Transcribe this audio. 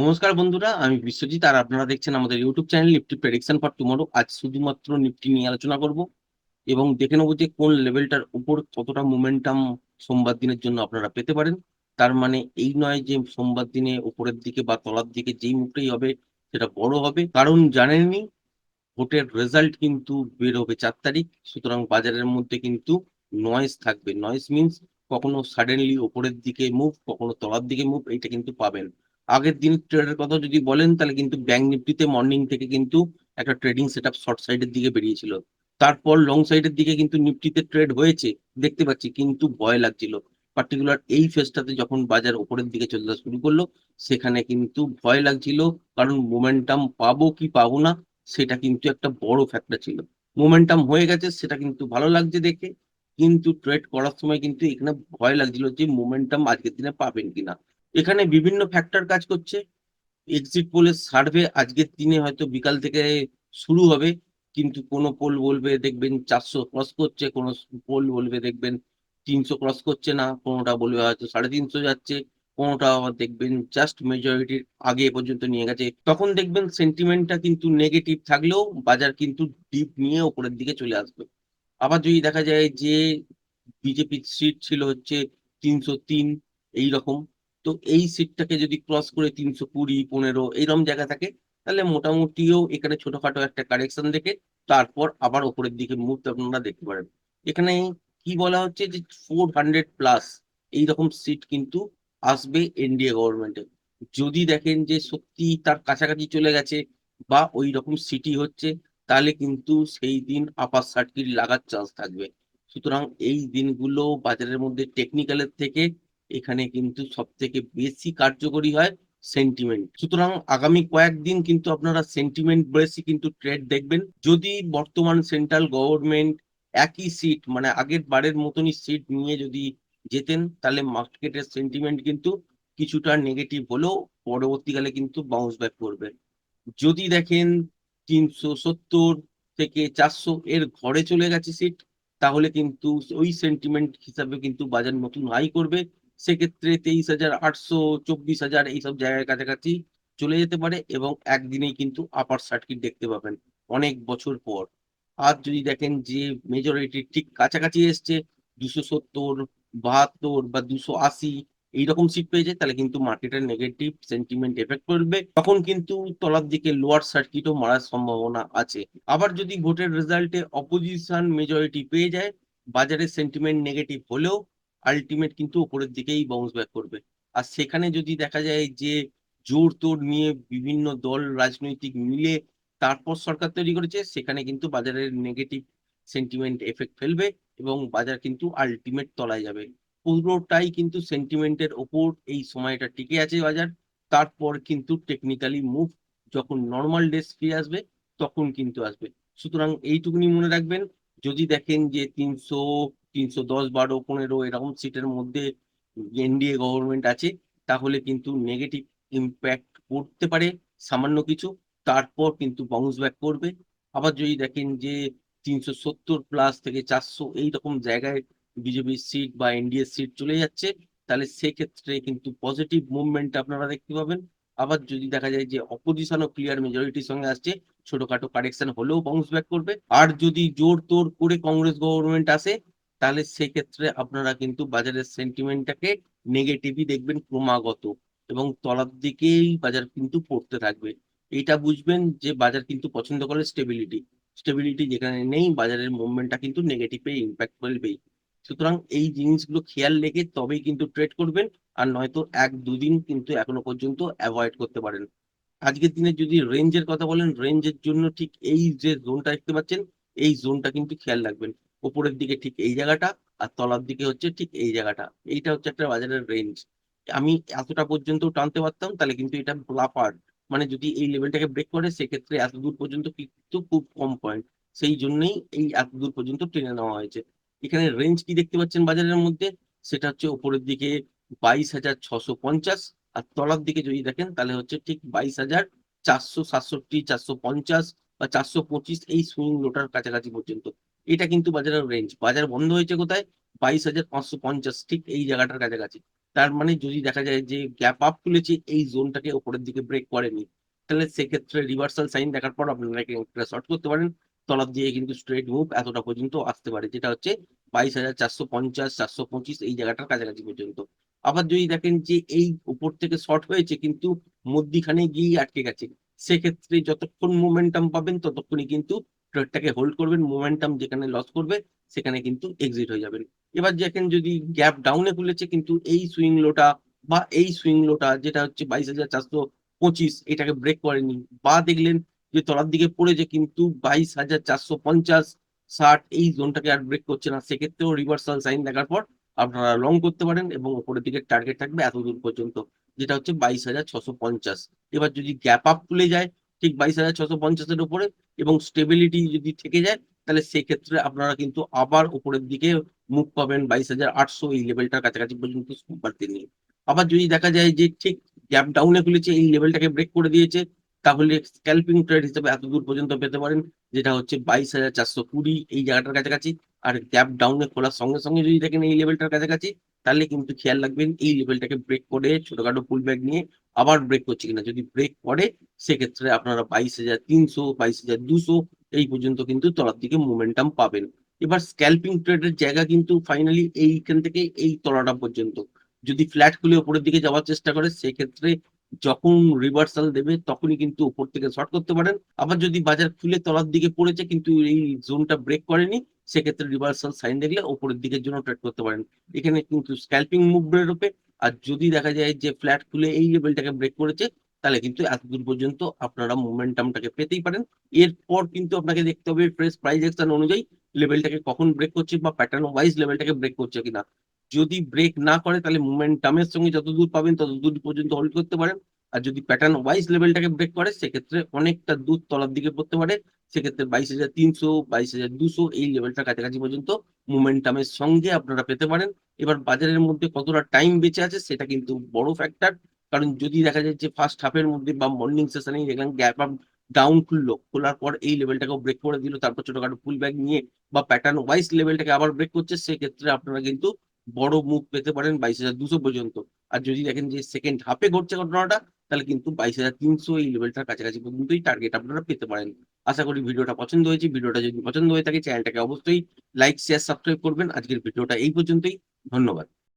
নমস্কার বন্ধুরা, আমি বিশ্বজিৎ আর আপনারা দেখছেন আমাদের YouTube channel Nifty prediction for tomorrow আজ শুধুমাত্র নিফটি নিয়ে আলোচনা করব এবং দেখে নেব যে কোন লেভেলটার উপর কতটা মোমেন্টাম সোমবার দিনের জন্য আপনারা পেতে পারেন। তার মানে এই নয় যে সোমবার দিনে উপরের দিকে বা তলার দিকে যেই মুখটাই হবে সেটা বড় হবে। কারণ জানেননি ভোটের রেজাল্ট কিন্তু বের হবে চার তারিখ, সুতরাং বাজারের মধ্যে কিন্তু নয়েজ থাকবে। নয়েজ মিনস কখনো সাডেনলি উপরের দিকে মুভ কখনো তলার দিকে মুভ এইটা কিন্তু পাবেন। আগের দিন ট্রেডের কথা যদি বলেন, তাহলে কিন্তু ব্যাংক নিফটিতে মর্নিং থেকে কিন্তু একটা ট্রেডিং সেট আপ শর্ট সাইডের দিকে বেরিয়েছিল। তারপর লং সাইডের দিকে কিন্তু নিফটিতে ট্রেড হয়েছে, দেখতে পাচ্ছি, কিন্তু ভয় লাগছিল। পার্টিকুলার এই ফেজটাতে যখন বাজার উপরের দিকে চলতে শুরু করল, সেখানে কিন্তু ভয় লাগছিল, কারণ মোমেন্টাম পাবো কি পাবো না, সেটা কিন্তু একটা বড় ফ্যাক্টর ছিল। মোমেন্টাম হয়ে গেছে, সেটা কিন্তু ভালো লাগছে দেখে, কিন্তু ট্রেড করার সময় কিন্তু এখানে ভয় লাগছিল যে মোমেন্টাম আজকের দিনে পাবেন কিনা। এখানে বিভিন্ন ফ্যাক্টর কাজ করছে। এক্সিট পোলের সার্ভে আজকের দিনে হয়তো বিকাল থেকে শুরু হবে, কিন্তু কোন পোল বলবে দেখবেন চারশো ক্রস করছে, কোন পোল বলবে দেখবেন তিনশো ক্রস করছে না, কোনোটা বলবে হয়তো সাড়ে তিনশো যাচ্ছে, কোনোটা আবার দেখবেন জাস্ট মেজরিটির আগে পর্যন্ত নিয়ে গেছে। তখন দেখবেন সেন্টিমেন্টটা কিন্তু নেগেটিভ থাকলেও বাজার কিন্তু ডিপ নিয়ে ওপরের দিকে চলে আসবে। আবার যদি দেখা যায় যে বিজেপির সিট ছিল হচ্ছে তিনশো তিন, এইরকম। তো এই সিটটাকে যদি ক্রস করে তিনশো কুড়ি, পনেরো এইরকম জায়গা থাকে, তাহলে মোটামুটিও এখানে ছোটখাটো একটা কারেকশন দেখে তারপর আবার ওপরের দিকে মুভ আপনারা দেখতে পারেন। এখানে কি বলা হচ্ছে যে ফোর হান্ড্রেড প্লাস এইরকম সিট কিন্তু আসবে এনডিএ গভর্নমেন্টে যদি দেখেন যে সত্যি তার কাছাকাছি চলে গেছে বা ওই রকম সিটি হচ্ছে, তাহলে কিন্তু সেই দিন আপার সার্কিট লাগার চান্স থাকবে। সুতরাং এই দিনগুলো বাজারের মধ্যে টেকনিক্যালের থেকে এখানে কিন্তু সব থেকে বেশি কার্যকরী হয় সেন্টিমেন্ট সুতরাং আগামী কয়েকদিন কিন্তু আপনারা সেন্টিমেন্ট বেশি কিন্তু ট্রেড দেখবেন। যদি বর্তমান সেন্ট্রাল গভর্নমেন্ট একই সিট মানে আগের বারের মতনই সিট নিয়ে যদি যেতেন, তাহলে মার্কেটের সেন্টিমেন্ট কিন্তু কিছুটা নেগেটিভ হলেও পরবর্তীকালে কিন্তু বাউন্স ব্যাক করবে। যদি দেখেন তিনশো সত্তর থেকে চারশো এর ঘরে চলে গেছে সিট তাহলে কিন্তু ওই সেন্টিমেন্ট হিসাবে কিন্তু বাজার নতুন হাই করবে। সেক্ষেত্রে তেইশ হাজার আটশো চব্বিশ হাজার এইসব জায়গার কাছাকাছি চলে যেতে পারে এবং একদিনেই কিন্তু আপার সার্কিট দেখতে পাবেন অনেক বছর পর। আর যদি দেখেন যে মেজরিটি ঠিক কাছাকাছি এসছে, দুশো সত্তর, বাহাত্তর বা দুশো আশি এইরকম সিট পেয়েছে, তাহলে কিন্তু মার্কেটের নেগেটিভ সেন্টিমেন্ট এফেক্ট করবে। তখন কিন্তু তলার দিকে লোয়ার সার্কিটও মারার সম্ভাবনা আছে। আবার যদি ভোটের রেজাল্টে অপোজিশন মেজরিটি পেয়ে যায়, বাজারের সেন্টিমেন্ট নেগেটিভ হলেও আলটিমেট কিন্তু উপরের দিকেই বাউন্স ব্যাক করবে। আর সেখানে যদি দেখা যায় যে জোর তোর নিয়ে বিভিন্ন দল, রাজনৈতিক মিলে তারপর সরকার তৈরি করেছে, সেখানে কিন্তু বাজারের নেগেটিভ সেন্টিমেন্ট এফেক্ট ফেলবে এবং বাজার কিন্তু আলটিমেট তলায় যাবে। পুরোটাই কিন্তু সেন্টিমেন্টের ওপর এই সময়টা টিকে আছে বাজার। তারপর কিন্তু টেকনিক্যালি মুভ যখন নর্মাল ডেস ফিরে আসবে, তখন কিন্তু আসবে। সুতরাং এইটুকুনি মনে রাখবেন। যদি দেখেন যে তিনশো তিনশো দশ, বারো, পনেরো এরকম সিটের মধ্যে এনডিএ গভর্নমেন্ট আছে, তাহলে কিন্তু নেগেটিভ ইম্প্যাক্ট পড়তে পারে সামান্য কিছু, তারপর কিন্তু বাউন্স ব্যাক করবে। আবার যদি দেখেন যে তিনশো সত্তর প্লাস থেকে চারশো এইরকম জায়গায় বিজেপির সিট বা এনডিএ সিট চলে যাচ্ছে, তাহলে সেক্ষেত্রে কিন্তু পজিটিভ মুভমেন্ট আপনারা দেখতে পাবেন। আবার যদি দেখা যায় যে অপোজিশনও ক্লিয়ার মেজরিটির সঙ্গে আসছে ছোটখাটো কারেকশন হলেও বাউন্স ব্যাক করবে। আর যদি জোর তোর করে কংগ্রেস গভর্নমেন্ট আসে, তাহলে সেক্ষেত্রে আপনারা কিন্তু বাজারের সেন্টিমেন্টটাকে নেগেটিভই দেখবেন ক্রমাগত এবং তলার দিকেই বাজার কিন্তু পড়তে থাকবে। এটা বুঝবেন যে বাজার কিন্তু পছন্দ করে স্টেবিলিটি স্টেবিলিটি যেখানে নেই, বাজারের মুভমেন্টটা কিন্তু নেগেটিভে ইম্প্যাক্ট ফেলবেই। সুতরাং এই জিনিসগুলো খেয়াল রেখে তবেই কিন্তু ট্রেড করবেন, আর নয়তো এক দুদিন কিন্তু এখনও পর্যন্ত অ্যাভয়েড করতে পারেন। আজকের দিনে যদি রেঞ্জের কথা বলেন রেঞ্জের জন্য ঠিক এই যে জোনটা দেখতে পাচ্ছেন, এই জোনটা কিন্তু খেয়াল রাখবেন। উপরের দিকে ঠিক এই জায়গাটা আর তলার দিকে হচ্ছে ঠিক এই জায়গাটা। এইটা হচ্ছে একটা বাজারের রেঞ্জ আমি এতটা পর্যন্ত টানতে পারতাম, তাহলে কিন্তু এটা লাফার। মানে যদি এই লেভেলটাকে ব্রেক করে, সেক্ষেত্রে এত দূর পর্যন্ত কিন্তু খুব কম পয়েন্ট সেই জন্যই এই এত দূর পর্যন্ত টেনে নেওয়া হয়েছে। এখানে রেঞ্জ কি দেখতে পাচ্ছেন বাজারের মধ্যে? সেটা হচ্ছে উপরের দিকে বাইশ হাজার ছশো পঞ্চাশ আর তলার দিকে যদি দেখেন, তাহলে হচ্ছে ঠিক বাইশ হাজার চারশো সাতষট্টি, চারশো পঞ্চাশ বা চারশো পঁচিশ এই সুইং লোটার কাছাকাছি পর্যন্ত। এটা কিন্তু বাজারের রেঞ্জ বাজার বন্ধ হয়েছে কোথায়? বাইশ হাজার পাঁচশো পঞ্চাশ, ঠিক এই জায়গাটার কাছাকাছি। তার মানে যদি দেখা যায় যে গ্যাপ আপ তুলেছে এই জোনটাকে ওপরের দিকে ব্রেক করেনি। তাহলে সেক্ষেত্রে রিভার্সাল সাইন দেখার পর আপনারা একটা শর্ট করতে পারেন। তলার দিয়ে কিন্তু স্ট্রেট মুভ এতটা পর্যন্ত আসতে পারে, যেটা হচ্ছে বাইশ হাজার চারশো পঞ্চাশ, চারশো পঁচিশ এই জায়গাটার কাছাকাছি পর্যন্ত। আবার যদি দেখেন যে এই উপর থেকে শর্ট হয়েছে, কিন্তু মধ্যিখানে গিয়ে আটকে গেছে, সেক্ষেত্রে যতক্ষণ মোমেন্টাম পাবেন, ততক্ষণই কিন্তু ট্রেডটাকে হোল্ড করবেন মোমেন্টাম যেখানে লস করবে, সেখানে কিন্তু এক্সিট হয়ে যাবেন। এবার দেখেন যদি গ্যাপ ডাউনে খুলেছে, কিন্তু এই সুইং লোটা বা এই সুইং লোটা যেটা হচ্ছে বাইশ হাজার চারশো পঁচিশ, এটাকে ব্রেক করেনি, বা দেখলেন যে তলার দিকে পড়েছে, কিন্তু বাইশ হাজার চারশো পঞ্চাশ, ষাট, এই জোনটাকে আর ব্রেক করছে না, সেক্ষেত্রেও রিভার্সাল সাইন দেখার পর আপনারা লং করতে পারেন এবং উপরের দিকে টার্গেট থাকবে এত দূর পর্যন্ত, যেটা হচ্ছে বাইশ হাজার ছশো পঞ্চাশ। এবার যদি গ্যাপ আপ খুলে যায়, ঠিক বাইশ হাজার ছশো পঞ্চাশের উপরে এবং স্টেবিলিটি যদি থেকে যায়, তাহলে সেক্ষেত্রে আপনারা কিন্তু আবার উপরের দিকে মুখ পাবেন বাইশ হাজার আটশো এই লেভেলটার কাছাকাছি পর্যন্ত সোমবার দিনে আবার যদি দেখা যায় যে ঠিক গ্যাপ ডাউনে খুলেছে, এই লেভেলটাকে ব্রেক করে দিয়েছে, তাহলে স্ক্যাল্পিং ট্রেড হিসেবে এত দূর পর্যন্ত পেতে পারেন, যেটা হচ্ছে বাইশ হাজার চারশো কুড়ি এই জায়গাটার কাছাকাছি। আর গ্যাপ ডাউনে খোলার সঙ্গে সঙ্গে যদি দেখেন এই লেভেলটার কাছাকাছি, তাহলে কিন্তু খেয়াল রাখবেন এই লেভেলটাকে ব্রেক করে ছোটখাটো পুল ব্যাক নিয়ে আবার ব্রেক করছে কিনা। যদি ব্রেক করে, সেক্ষেত্রে আপনারা বাইশ হাজার, তিনশো, বাইশ হাজার, দুশো এই পর্যন্ত কিন্তু তলার দিকে মোমেন্টাম পাবেন। এবার স্ক্যাল্পিং ট্রেডের জায়গা কিন্তু ফাইনালি এইখান থেকে এই তলাটা পর্যন্ত। যদি ফ্ল্যাট খুলে ওপরের দিকে যাওয়ার চেষ্টা করে, সেক্ষেত্রে যখন রিভার্সাল দেবে, তখনই কিন্তু উপর থেকে শর্ট করতে পারেন। আবার যদি বাজার খুলে তলার দিকে পড়েছে, কিন্তু এই জোনটা ব্রেক করেনি সেক্ষেত্রে রিভার্সাল সাইন দেখলে ওপরের দিকের জন্য ট্রেড করতে পারেন। এখানে কিন্তু স্ক্যাল্পিং মুভ বেরোবে আর যদি দেখা যায় যে ফ্ল্যাট খুলে এই লেভেলটাকে ব্রেক করেছে, তাহলে কিন্তু এত দূর পর্যন্ত আপনারা মোমেন্টামটাকে পেতেই পারেন। এরপর কিন্তু আপনাকে দেখতে হবে ফ্রেশ প্রাইস অ্যাকশন অনুযায়ী লেভেলটাকে কখন ব্রেক করছে বা প্যাটার্ন ওয়াইজ লেভেলটাকে ব্রেক করছে কিনা। যদি ব্রেক না করে, তাহলে মোমেন্টামের সঙ্গে যতদূর পাবেন তত দূর পর্যন্ত হোল্ড করতে পারেন। আর যদি প্যাটার্ন ওয়াইজ লেভেলটাকে ব্রেক করে, সেক্ষেত্রে অনেকটা দূর তলার দিকে পড়তে পারে। সেক্ষেত্রে বাইশ হাজার তিনশো, বাইশ হাজার দুশো এই লেভেলটার কাছাকাছি পর্যন্ত মোমেন্টামের সঙ্গে আপনারা পেতে পারেন। এবার বাজারের মধ্যে কতটা টাইম বেঁচে আছে সেটা কিন্তু বড় ফ্যাক্টর কারণ যদি দেখা যায় যে ফার্স্ট হাফের মধ্যে বা মর্নিং সেশনে দেখলাম গ্যাপ আপ ডাউন খুললো, খোলার পর এই লেভেলটাকেও ব্রেক করে দিল, তারপর ছোটখাটো ফুল ব্যাগ নিয়ে বা প্যাটার্ন ওয়াইজ লেভেলটাকে আবার ব্রেক করছে, সেক্ষেত্রে আপনারা কিন্তু বড় মুখ পেতে পারেন বাইশ হাজার দুশো পর্যন্ত। আর যদি দেখেন যে সেকেন্ড হাফে ঘটছে ঘটনাটা তাহলে কিন্তু বাইশ হাজার তিনশো এই লেভেলটার কাছাকাছি পর্যন্তই টার্গেট আপনারা পেতে পারেন। আশা করি ভিডিওটা পছন্দ হয়েছে। ভিডিওটা যদি পছন্দ হয়ে থাকে চ্যানেলটাকে অবশ্যই লাইক শেয়ার সাবস্ক্রাইব করবেন। আজকের ভিডিওটা এই পর্যন্তই। ধন্যবাদ।